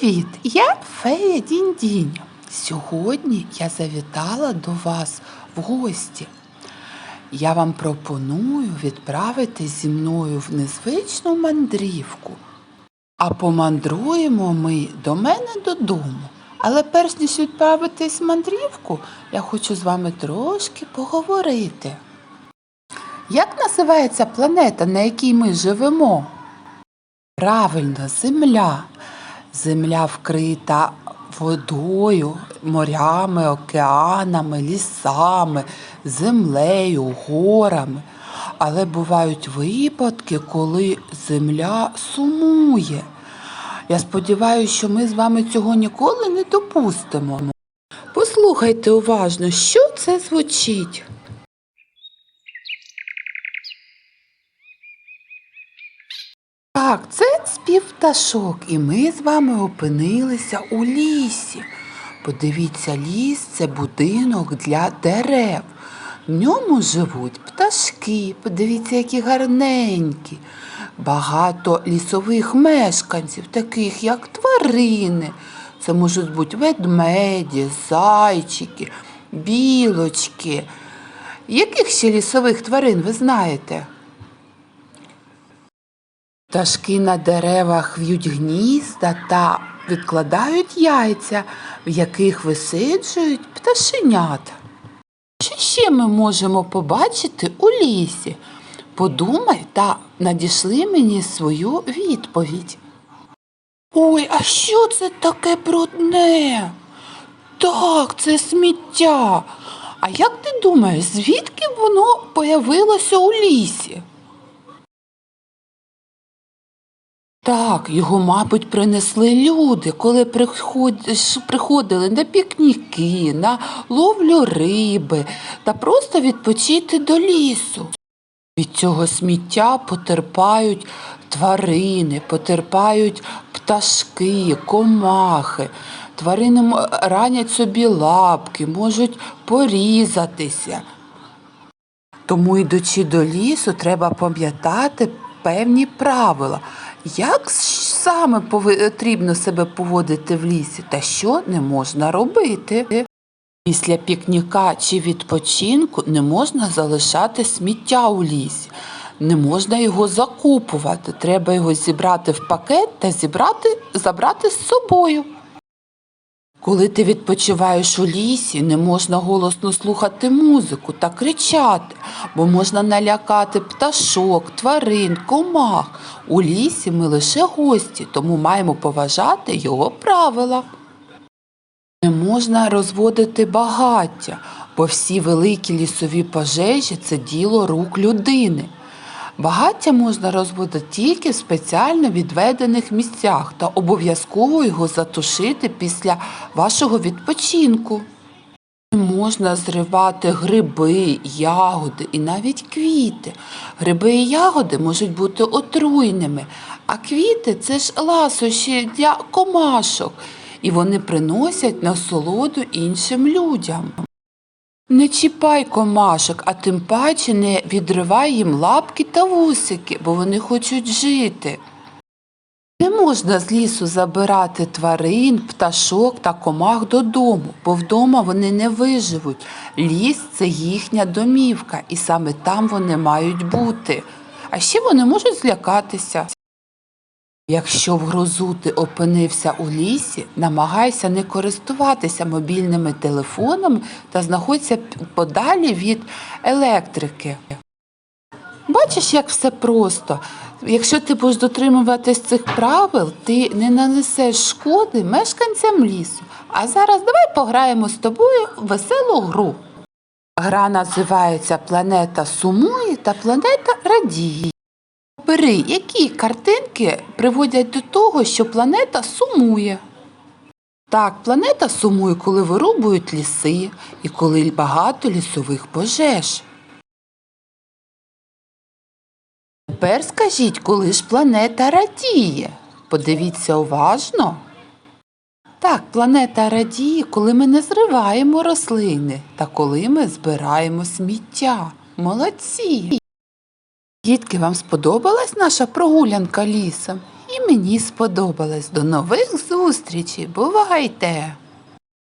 Привіт! Я фея Дінь-Дінь. Сьогодні я завітала до вас в гості. Я вам пропоную відправитись зі мною в незвичну мандрівку. А помандруємо ми до мене додому. Але перш ніж відправитись в мандрівку, я хочу з вами трошки поговорити. Як називається планета, на якій ми живемо? Правильно, земля. Земля вкрита водою, морями, океанами, лісами, землею, горами. Але бувають випадки, коли земля сумує. Я сподіваюся, що ми з вами цього ніколи не допустимо. Послухайте уважно, що це звучить. Так, це спів пташок, і ми з вами опинилися у лісі. Подивіться, ліс це будинок для дерев. В ньому живуть пташки, подивіться, які гарненькі. Багато лісових мешканців, таких як тварини. Це можуть бути ведмеді, зайчики, білочки. Яких ще лісових тварин ви знаєте? Пташки на деревах в'ють гнізда та відкладають яйця, в яких висиджують пташенят. Що ще ми можемо побачити у лісі? Подумай та надішли мені свою відповідь. Ой, а що це таке брудне? Так, це сміття. А як ти думаєш, звідки воно появилося у лісі? Так, його, мабуть, принесли люди, коли приходили на пікніки, на ловлю риби та просто відпочити до лісу. Від цього сміття потерпають тварини, потерпають пташки, комахи. Тварини ранять собі лапки, можуть порізатися. Тому, йдучи до лісу, треба пам'ятати певні правила. Як саме потрібно себе поводити в лісі та що не можна робити? Після пікніка чи відпочинку не можна залишати сміття у лісі. Не можна його закупувати. Треба його зібрати в пакет та зібрати, забрати з собою. Коли ти відпочиваєш у лісі, не можна голосно слухати музику та кричати, бо можна налякати пташок, тварин, комах. У лісі ми лише гості, тому маємо поважати його правила. Не можна розводити багаття, бо всі великі лісові пожежі це діло рук людини. Багаття можна розводити тільки в спеціально відведених місцях та обов'язково його затушити після вашого відпочинку. Можна зривати гриби, ягоди і навіть квіти. Гриби і ягоди можуть бути отруйними, а квіти це ж ласощі для комашок, і вони приносять насолоду іншим людям. Не чіпай комашок, а тим паче не відривай їм лапки та вусики, бо вони хочуть жити. Не можна з лісу забирати тварин, пташок та комах додому, бо вдома вони не виживуть. Ліс це їхня домівка, і саме там вони мають бути. А ще вони можуть злякатися. Якщо в грозу ти опинився у лісі, намагайся не користуватися мобільними телефонами та знаходься подалі від електрики. Бачиш, як все просто. Якщо ти будеш дотримуватись цих правил, ти не нанесеш шкоди мешканцям лісу. А зараз давай пограємо з тобою в веселу гру. Гра називається Планета сумує та планета радіє. Бери, які картинки приводять до того, що планета сумує. Так, планета сумує, коли вирубують ліси і коли багато лісових пожеж. Тепер скажіть, коли ж планета радіє? Подивіться уважно. Так, планета радіє, коли ми не зриваємо рослини та коли ми збираємо сміття. Молодці! Дітки, вам сподобалась наша прогулянка лісом? І мені сподобалось. До нових зустрічей. Бувайте!